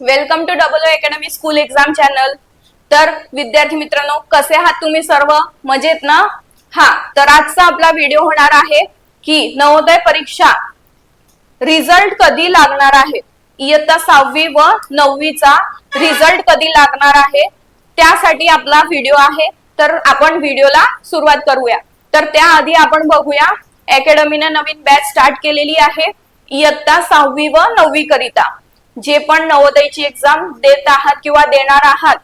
Welcome to double academy school exam channel. तर विद्यार्थी मित्रांनो कसे आहात तुम्ही सर्व? मजेत ना? हा तर आजचा आपला व्हिडिओ होणार आहे की नवोदय परीक्षा रिझल्ट कधी लागणार आहे? इयत्ता सहावी व नववीचा रिझल्ट कधी लागणार आहे? त्यासाठी आपला व्हिडिओ आहे. तर आपण व्हिडिओला सुरुवात करूया. तर त्याआधी आपण बघूया अकॅडमीने नवीन बॅच स्टार्ट केलेली आहे इयत्ता सहावी व नववी करिता. जे पण नवोदयची एक्झाम देत आहात किंवा देणार आहात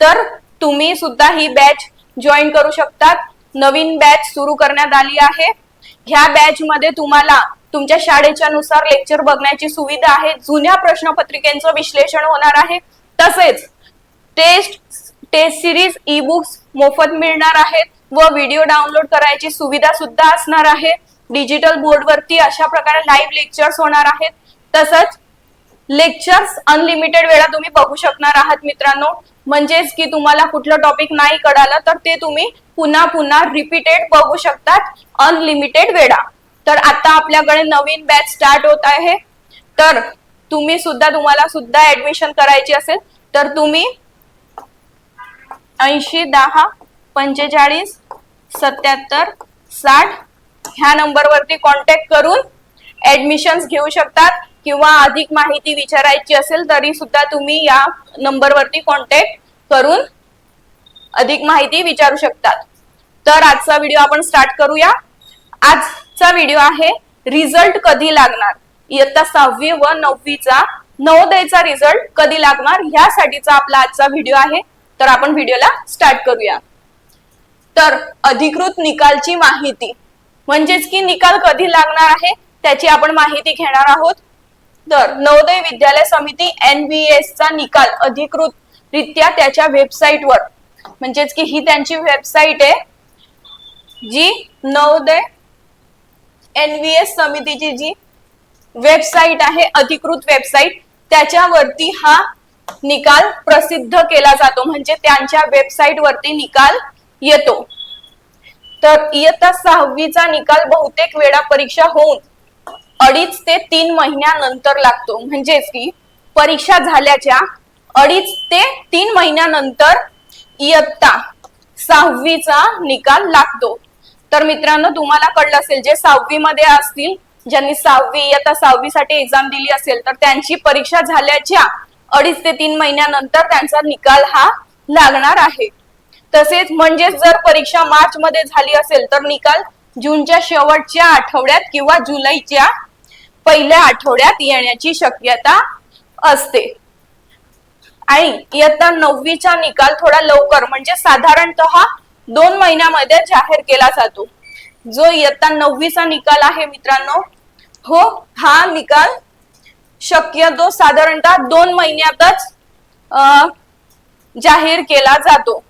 तर तुम्ही सुद्धा ही बॅच जॉईन करू शकतात. नवीन बॅच सुरू करण्यात आली आहे. ह्या बॅच मध्ये तुम्हाला तुमच्या शाळेच्या नुसार लेक्चर बघण्याची सुविधा आहे. जुन्या प्रश्नपत्रिकेचं विश्लेषण होणार आहे. तसेच test test series e books मोफत मिळणार आहेत व व्हिडिओ डाउनलोड करायची सुविधा सुद्धा असणार आहे. डिजिटल बोर्डवरती अशा प्रकारे लाईव्ह लेक्चर्स होणार आहेत. तसंच लेक्चर्स अनलिमिटेड वेळा तुम्ही बघू शकणार आहात मित्रांनो. म्हणजेच की तुम्हाला कुठलं टॉपिक नाही कळालं तर ते तुम्ही पुन्हा पुन्हा रिपीटेड बघू शकतात अनलिमिटेड वेळा. तर आता आपल्याकडे नवीन बॅच स्टार्ट होत आहे. तर तुम्ही सुद्धा तुम्हाला सुद्धा ऍडमिशन करायची असेल तर तुम्ही ऐंशी दहा पंचेचाळीस सत्याहत्तर साठ ह्या नंबरवरती कॉन्टॅक्ट करून ऍडमिशन्स घेऊ शकतात किंवा अधिक माहिती विचारायची असेल तरी सुद्धा तुम्ही या नंबरवरती कॉन्टॅक्ट करून अधिक माहिती विचारू शकतात. तर आजचा व्हिडिओ आपण स्टार्ट करूया. आजचा व्हिडिओ आहे रिझल्ट कधी लागणार? इयत्ता सहावी व नववीचा नवोदयचा रिझल्ट कधी लागणार? ह्यासाठीचा आपला आजचा व्हिडिओ आहे. तर आपण व्हिडिओला स्टार्ट करूया. तर अधिकृत निकालची माहिती. म्हणजेच की निकाल कधी लागणार आहे? त्याची आपण माहिती घेणार आहोत. तर नवोदय विद्यालय समिती एनबीएस चा निकाल अधिकृत रित्या त्याच्या वेबसाईटवर म्हणजेच की ही त्यांची वेबसाईट आहे जी नवोदय एनव्हीएस समितीची जी वेबसाईट आहे अधिकृत वेबसाईट त्याच्यावरती हा निकाल प्रसिद्ध केला जातो. म्हणजे त्यांच्या वेबसाईट वरती निकाल येतो. तर इयत्ता सहावीचा निकाल बहुतेक वेळा परीक्षा होऊन अडीच ते तीन महिन्यानंतर लागतो. म्हणजेच की परीक्षा झाल्याच्या अडीच ते तीन महिन्यानंतर इयत्ता सहावीचा निकाल लागतो. तर मित्रांनो तुम्हाला कळलं असेल जे सहावी मध्ये असतील ज्यांनी सहावी इयत्ता सहावी साठी एक्झाम दिली असेल तर त्यांची परीक्षा झाल्याच्या अडीच ते तीन महिन्यानंतर त्यांचा निकाल हा लागणार आहे. तसेच म्हणजेच जर परीक्षा मार्च मध्ये झाली असेल तर निकाल जूनच्या शेवटच्या आठवड्यात किंवा जुलैच्या पहिल्या आठवड्यात येण्याची शक्यता असते. आणि इयत्ता नववीचा निकाल थोडा लवकर म्हणजे साधारणतः दोन महिन्यामध्ये जाहीर केला जातो. जो इयत्ता नववीचा निकाल आहे मित्रांनो हो हा निकाल शक्यतो साधारणतः दोन महिन्यातच अं, जाहीर केला जातो.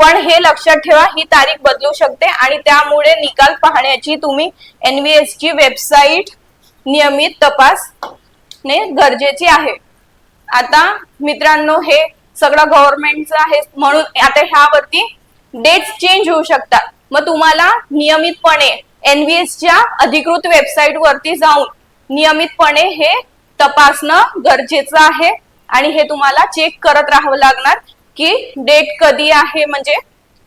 पण हे लक्षात ठेवा ही तारीख बदलू शकते आणि त्यामुळे निकाल पाहण्याची तुम्ही एनव्हीएस ची वेबसाईट नियमित तपासणे गरजेचे आहे. आता मित्रांनो हे सगळं गव्हर्नमेंटचं आहे म्हणून आता ह्यावरती डेट्स चेंज होऊ शकतात. मग तुम्हाला नियमितपणे एनव्हीएसच्या अधिकृत वेबसाईट वरती जाऊन नियमितपणे हे तपासणं गरजेचं आहे. आणि हे तुम्हाला चेक करत राहावं लागणार की डेट कधी आहे म्हणजे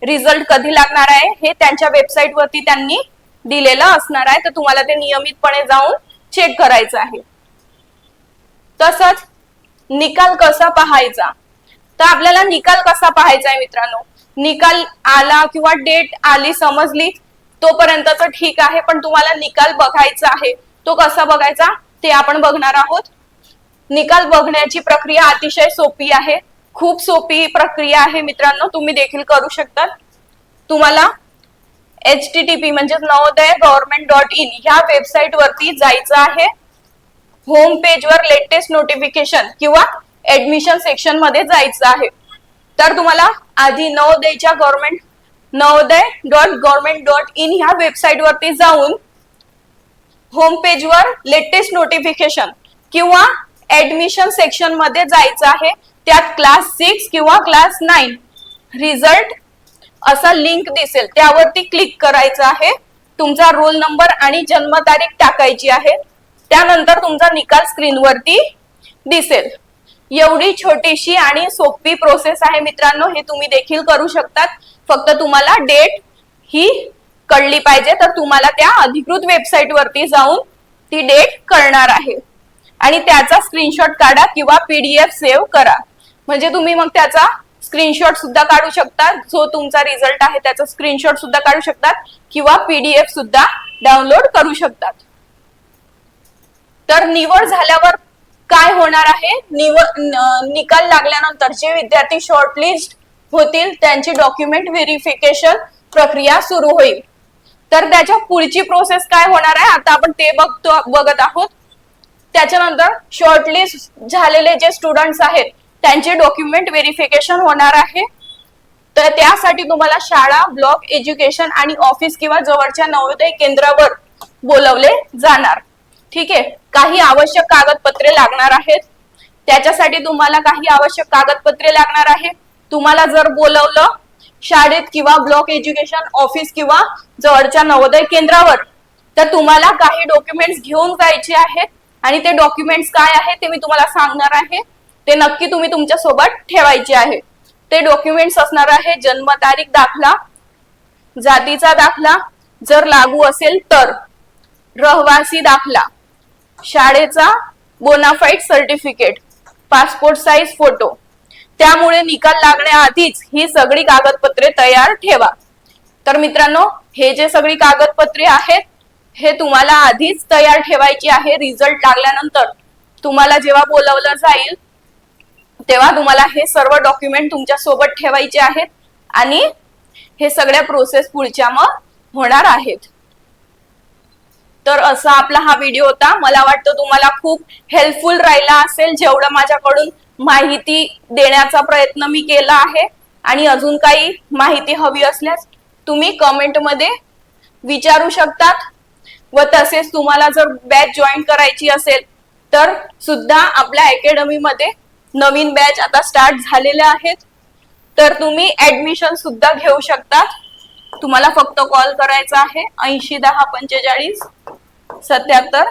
रिझल्ट कधी लागणार आहे हे त्यांच्या वेबसाईट वरती त्यांनी दिलेलं असणार आहे. तर तुम्हाला ते नियमितपणे जाऊन चेक करायचं आहे. तसंच निकाल कसा पाहायचा? तर आपल्याला निकाल कसा पाहायचा आहे मित्रांनो? निकाल आला किंवा डेट आली समजली तोपर्यंतच ठीक आहे पण तुम्हाला निकाल बघायचा आहे. तो कसा बघायचा? ते आपण बघणार आहोत. निकाल बघण्याची प्रक्रिया अतिशय सोपी आहे. खूप सोपी प्रक्रिया आहे मित्रांनो. तुम्ही देखील करू शकता तुम्हाला एच टी टी पी म्हणजे नवोदय गव्हर्नमेंट डॉट इन ह्या वेबसाईट वरती जायचं आहे. होम पेजवर लेटेस्ट नोटिफिकेशन किंवा ऍडमिशन सेक्शनमध्ये जायचं आहे. तर तुम्हाला आधी नवोदयच्या government Navodaya dot government dot in ह्या वेबसाईट वरती जाऊन होम पेजवर लेटेस्ट नोटिफिकेशन किंवा ऍडमिशन सेक्शनमध्ये जायचं आहे. त्यात क्लास सिक्स किंवा क्लास नाईन रिझल्ट असा लिंक दिसेल. त्यावरती क्लिक करायचं आहे. तुमचा रोल नंबर आणि जन्मतारीख टाकायची आहे. त्यानंतर तुमचा निकाल स्क्रीनवरती दिसेल. एवढी छोटीशी आणि सोपी प्रोसेस आहे मित्रांनो. हे तुम्ही देखील करू शकतात. फक्त तुम्हाला डेट ही कळली पाहिजे. तर तुम्हाला त्या अधिकृत वेबसाईट वरती जाऊन ती डेट कळणार आहे. आणि त्याचा स्क्रीनशॉट काढा किंवा पीडीएफ सेव्ह करा. म्हणजे तुम्ही मग त्याचा स्क्रीनशॉट सुद्धा काढू शकता जो तुमचा रिझल्ट आहे त्याचा स्क्रीनशॉट सुद्धा काढू शकतात किंवा पीडीएफ सुद्धा डाउनलोड करू शकतात. तर निवड झाल्यावर काय होणार आहे? निवड निकाल लागल्यानंतर जे विद्यार्थी शॉर्टलिस्ट होतील त्यांची डॉक्युमेंट व्हेरिफिकेशन प्रक्रिया सुरू होईल. तर त्याच्या पुढची प्रोसेस काय होणार आहे? आता आपण ते बघतो बघत आहोत. त्याच्यानंतर शॉर्टलिस्ट झालेले जे स्टुडंट्स आहेत त्यांचे डॉक्युमेंट व्हेरिफिकेशन होणार आहे. तर त्यासाठी तुम्हाला शाळा ब्लॉक एज्युकेशन आणि ऑफिस किंवा जवळच्या नवोदय केंद्रावर बोलवले जाणार. ठीक आहे? काही आवश्यक कागदपत्रे लागणार आहेत. त्याच्यासाठी तुम्हाला काही आवश्यक कागदपत्रे लागणार आहे तुम्हाला जर बोलवलं शाळेत किंवा ब्लॉक एज्युकेशन ऑफिस किंवा जवळच्या नवोदय केंद्रावर तर तुम्हाला काही डॉक्युमेंट्स घेऊन जायचे आहेत. आणि ते डॉक्युमेंट्स काय आहे ते मी तुम्हाला सांगणार आहे. ते नक्की तुम्ही तुमच्यासोबत ठेवायचे आहे. ते डॉक्युमेंट्स असणार आहे जन्मतारीख दाखला जातीचा दाखला जर लागू असेल तर. रहवासी दाखला शाळेचा bonafide certificate passport size photo त्यामुळे निकाल लागण्याआधीच ही सगळी कागदपत्रे तयार ठेवा. तर मित्रांनो हे जे सगळी कागदपत्रे आहेत हे तुम्हाला आधीच तयार ठेवायची आहे. रिझल्ट लागल्यानंतर तुम्हाला जेव्हा बोलवलं जाईल तेव्हा तुम्हाला हे सर्व डॉक्युमेंट तुमच्यासोबत ठेवायचे आहेत आणि हे सगळ्या प्रोसेस पुढच्या मग होणार आहेत. तर असा आपला हा व्हिडिओ होता. मला वाटतं तुम्हाला खूप हेल्पफुल राहिला असेल जेवढं माझ्याकडून माहिती देण्याचा प्रयत्न मी केला आहे. आणि अजून काही माहिती हवी असल्यास तुम्ही कमेंटमध्ये विचारू शकतात. व तसेच तुम्हाला जर बॅच जॉईन करायची असेल तर सुद्धा आपल्या अकॅडमीमध्ये नवीन बॅच आता स्टार्ट झालेल्या आहेत. तर तुम्ही ऍडमिशन सुद्धा घेऊ शकता तुम्हाला फक्त कॉल करायचा आहे ऐंशी दहा पंचेचाळीस सत्याहत्तर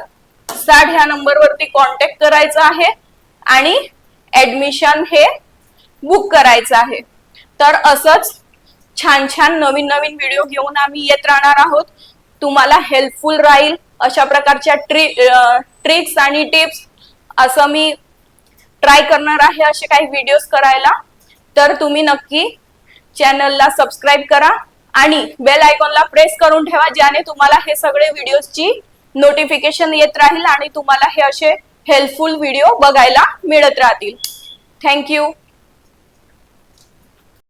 साठ ह्या नंबरवरती कॉन्टॅक्ट करायचा आहे आणि ऍडमिशन हे बुक करायचं आहे. तर असंच छान छान नवीन नवीन व्हिडिओ घेऊन आम्ही येत राहणार आहोत. तुम्हाला हेल्पफुल राहील अशा प्रकारच्या ट्रि ट्रिक्स आणि टिप्स असं मी ट्राय करणार आहे असे काही व्हिडिओज करायला तर तुम्ही नक्की चॅनलला सबस्क्राईब करा आणि बेल आयकॉनला प्रेस करून ठेवा ज्याने तुम्हाला हे सगळे व्हिडिओजची नोटिफिकेशन येत राहील आणि तुम्हाला हे असे हेल्पफुल व्हिडिओ बघायला मिळत राहतील. थँक्यू